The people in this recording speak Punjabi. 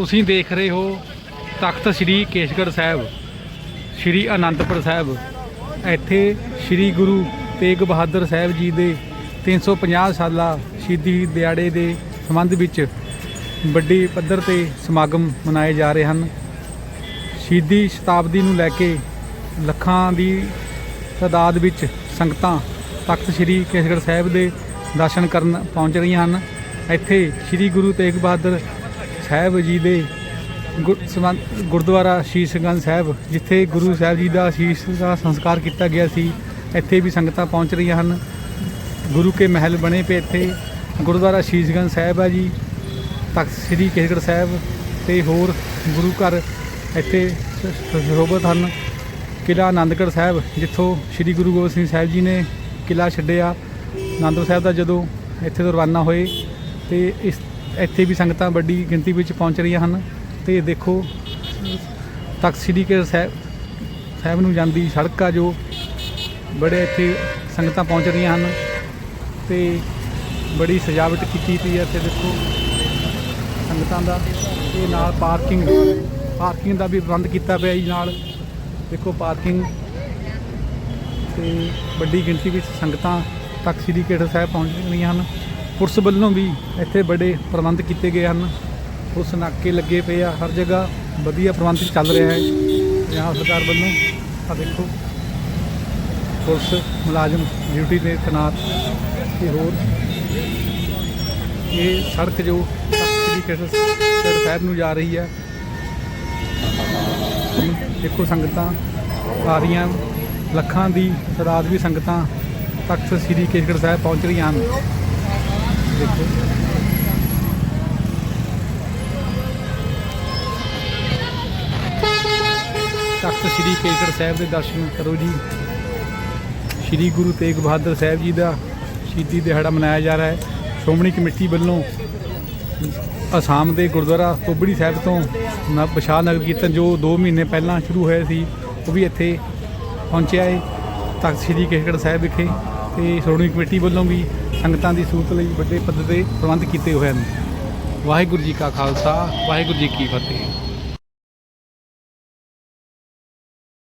ਤੁਸੀਂ ਦੇਖ ਰਹੇ ਹੋ ਤਖਤ ਸ੍ਰੀ ਕੇਸ਼ਗੜ੍ਹ ਸਾਹਿਬ, ਸ੍ਰੀ ਅਨੰਦਪੁਰ ਸਾਹਿਬ। ਇੱਥੇ ਸ੍ਰੀ ਗੁਰੂ ਤੇਗ ਬਹਾਦਰ ਸਾਹਿਬ ਜੀ ਦੇ 350 ਸਾਲਾ ਸ਼ਹੀਦੀ ਦਿਹਾੜੇ ਦੇ ਸੰਬੰਧ ਵਿੱਚ ਵੱਡੀ ਪੱਧਰ ਤੇ ਸਮਾਗਮ ਮਨਾਏ ਜਾ ਰਹੇ ਹਨ। ਸ਼ਹੀਦੀ ਸ਼ਤਾਬਦੀ ਨੂੰ ਲੈ ਕੇ ਲੱਖਾਂ ਦੀ ਤਾਦਾਦ ਵਿੱਚ ਸੰਗਤਾਂ ਤਖਤ ਸ੍ਰੀ ਕੇਸਗੜ੍ਹ ਸਾਹਿਬ ਦੇ ਦਰਸ਼ਨ ਕਰਨ ਪਹੁੰਚ ਰਹੀਆਂ ਹਨ। ਇੱਥੇ ਸ੍ਰੀ ਗੁਰੂ ਤੇਗ ਬਹਾਦਰ ਸਾਹਿਬ ਜੀ ਦੇ ਗੁਰ- ਸੰਬੰਧ- ਗੁਰਦੁਆਰਾ ਸ਼ੀਸ਼ਗੰਜ ਸਾਹਿਬ, ਜਿੱਥੇ ਗੁਰੂ ਸਾਹਿਬ ਜੀ ਦਾ ਸ਼ੀਸ਼ ਦਾ ਸੰਸਕਾਰ ਕੀਤਾ ਗਿਆ ਸੀ, ਇੱਥੇ ਵੀ ਸੰਗਤਾਂ ਪਹੁੰਚ ਰਹੀਆਂ ਹਨ। ਗੁਰੂ ਕੇ ਮਹਿਲ ਬਣੇ ਪਏ ਇੱਥੇ। ਗੁਰਦੁਆਰਾ ਸ਼ੀਸ਼ਗੰਜ ਸਾਹਿਬ ਹੈ ਜੀ, ਤਖਤ ਸ੍ਰੀ ਕੇਸਗੜ੍ਹ ਸਾਹਿਬ ਤੇ ਹੋਰ ਗੁਰੂ ਘਰ ਇੱਥੇ ਸ- ਹਨ। ਕਿਲ੍ਹਾ ਆਨੰਦਗੜ੍ਹ ਸਾਹਿਬ, ਜਿੱਥੋਂ ਸ੍ਰੀ ਗੁਰੂ ਗੋਬਿੰਦ ਸਿੰਘ ਸਾਹਿਬ ਜੀ ਨੇ ਕਿਲ੍ਹਾ ਛੱਡਿਆ। ਆਨੰਦਪੁਰ ਸਾਹਿਬ ਦਾ ਜਦੋਂ ਇੱਥੇ ਤੋਂ ਰਵਾਨਾ ਹੋਏ ਤੇ ਇਸ ਇੱਥੇ ਵੀ ਸੰਗਤਾਂ ਵੱਡੀ ਗਿਣਤੀ ਵਿੱਚ ਪਹੁੰਚ ਰਹੀਆਂ ਹਨ ਤੇ ਦੇਖੋ, ਤਖਤ ਸ੍ਰੀ ਕੇ ਸਾਹਿਬ ਸਾਹਿਬ ਨੂੰ ਜਾਂਦੀ ਸੜਕ ਆ ਜੋ, ਬੜੇ ਇੱਥੇ ਸੰਗਤਾਂ ਪਹੁੰਚ ਰਹੀਆਂ ਹਨ ਤੇ ਬੜੀ ਸਜਾਵਟ ਕੀਤੀ ਪਈ ਹੈ ਇੱਥੇ ਦੇਖੋ, ਸੰਗਤਾਂ ਦਾ ਇਹ ਨਾਲ ਪਾਰਕਿੰਗ ਪਾਰਕਿੰਗ ਦਾ ਵੀ ਪ੍ਰਬੰਧ ਕੀਤਾ ਪਿਆ ਜੀ ਨਾਲ। ਦੇਖੋ ਪਾਰਕਿੰਗ ਤੇ ਵੱਡੀ ਗਿਣਤੀ ਵਿੱਚ ਸੰਗਤਾਂ ਤਖਤ ਸ੍ਰੀ ਕੇਸਗੜ੍ਹ ਸਾਹਿਬ ਪਹੁੰਚ ਰਹੀਆਂ ਹਨ। ਪੁਲਿਸ ਵੱਲੋਂ ਵੀ ਇੱਥੇ ਬੜੇ ਪ੍ਰਬੰਧ ਕੀਤੇ ਗਏ ਹਨ। ਪੁਲਿਸ ਨਾਕੇ ਲੱਗੇ ਪਏ ਆ, ਹਰ ਜਗ੍ਹਾ ਵਧੀਆ ਪ੍ਰਬੰਧ ਚੱਲ ਰਿਹਾ ਹੈ। ਪੰਜਾਬ ਸਰਕਾਰ ਵੱਲੋਂ ਆ ਦੇਖੋ, ਪੁਲਿਸ ਮੁਲਾਜ਼ਮ ਡਿਊਟੀ ਤੇ ਤੈਨਾਤ ਤੇ ਹੋਰ ਇਹ ਸੜਕ ਜੋ ਤਖਤ ਸ੍ਰੀ ਕੇਸਗੜ੍ਹ ਸਾਹਿਬ ਨੂੰ ਜਾ ਰਹੀ ਹੈ। ਦੇਖੋ ਸੰਗਤਾਂ ਆ ਰਹੀਆਂ, ਲੱਖਾਂ ਦੀ ਤਾਦਾਦ ਵੀ ਸੰਗਤਾਂ ਤਖਤ ਸ੍ਰੀ ਕੇਸਗੜ੍ਹ ਸਾਹਿਬ ਪਹੁੰਚ ਰਹੀਆਂ ਹਨ। ਦੇਖੋ। ਤਖਤ ਸ੍ਰੀ ਕੇਸਗੜ੍ਹ ਸਾਹਿਬ ਦੇ ਦਰਸ਼ਨ ਕਰੋ ਜੀ। ਸ੍ਰੀ ਗੁਰੂ ਤੇਗ ਬਹਾਦਰ ਸਾਹਿਬ ਜੀ ਦਾ ਸ਼ਹੀਦੀ ਦਿਹਾੜਾ ਮਨਾਇਆ ਜਾ ਰਿਹਾ ਹੈ। ਸ਼੍ਰੋਮਣੀ ਕਮੇਟੀ ਵੱਲੋਂ ਅਸਾਮ ਦੇ ਗੁਰਦੁਆਰਾ ਤੋਬੜੀ ਸਾਹਿਬ ਤੋਂ ਨ ਵਿਸ਼ਾਲ ਨਗਰ ਕੀਰਤਨ ਜੋ 2 ਮਹੀਨੇ ਪਹਿਲਾਂ ਸ਼ੁਰੂ ਹੋਇਆ ਸੀ, ਉਹ ਵੀ ਇੱਥੇ ਪਹੁੰਚਿਆ ਹੈ ਤਖਤ ਸ੍ਰੀ ਕੇਸਗੜ੍ਹ ਸਾਹਿਬ ਵਿਖੇ ਤੇ ਸ਼੍ਰੋਮਣੀ ਕਮੇਟੀ ਵੱਲੋਂ ਵੀ ਸੰਗਤਾਂ ਦੀ ਸਹੂਲਤ ਲਈ ਵੱਡੇ ਪੱਧਰ ਤੇ ਪ੍ਰਬੰਧ ਕੀਤੇ ਹੋਏ ਹਨ। ਵਾਹਿਗੁਰੂ ਜੀ ਕਾ ਖਾਲਸਾ, ਵਾਹਿਗੁਰੂ ਜੀ ਕੀ ਫਤਿਹ।